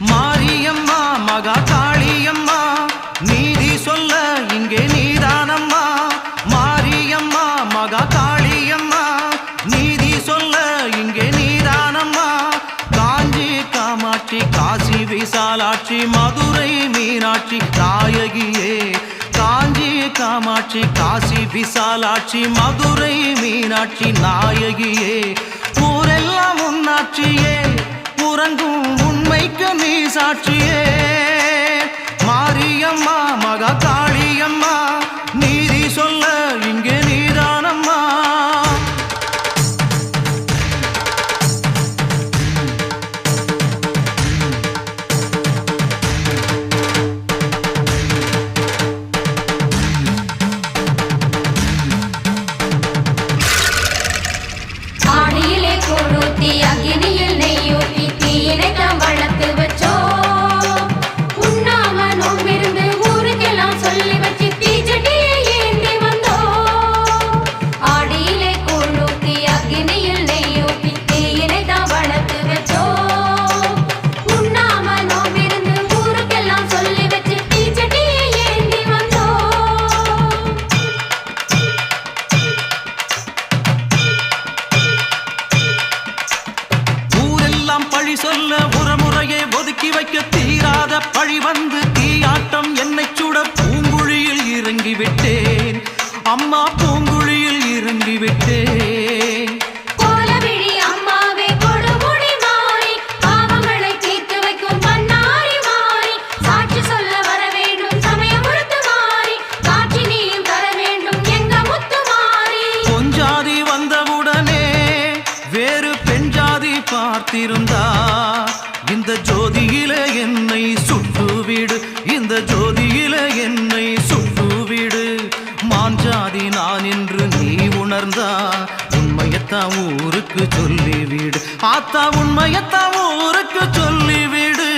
மாரியம்மா மகா காளியம்மா நீதி சொல்ல இங்கே நீதானம்மா. மாரியம்மா மகா காளியம்மா நீதி சொல்ல இங்கே நீதானம்மா. காஞ்சி காமாட்சி காசி விசாலாட்சி மதுரை மீனாட்சி தாயகியே. காஞ்சி காமாட்சி காசி விசாலாட்சி மதுரை மீனாட்சி நாயகியே. ஊரெல்லாம் உன்னாட்சியே. உறங்கும் உண்மைக்கு நீ சாட்சியே. மாரியம்மா மகா காளியம்மா நீதி சொல்ல இங்கே நீதானம்மா. ஆடியிலே கூழூத்தி அக்கினியில் பழி சொல்ல புறமுறையை ஒதுக்கி வைக்க தீராத பழி வந்து தீயாட்டம் என்னை சுட பூங்குழியில் இறங்கிவிட்டேன். அம்மா பூங்குழியில் இறங்கி ஜாதி பார்த்திருந்தா இந்த ஜோதியில என்னை சுட்டுவிடு இந்த ஜோதியில என்னை சுட்டுவிடு மாஞ்சாதி நான் என்று நீ உணர்ந்தா உண்மையத்தான் ஊருக்கு சொல்லிவிடு ஆத்தா உண்மையத்தான் ஊருக்கு சொல்லிவிடு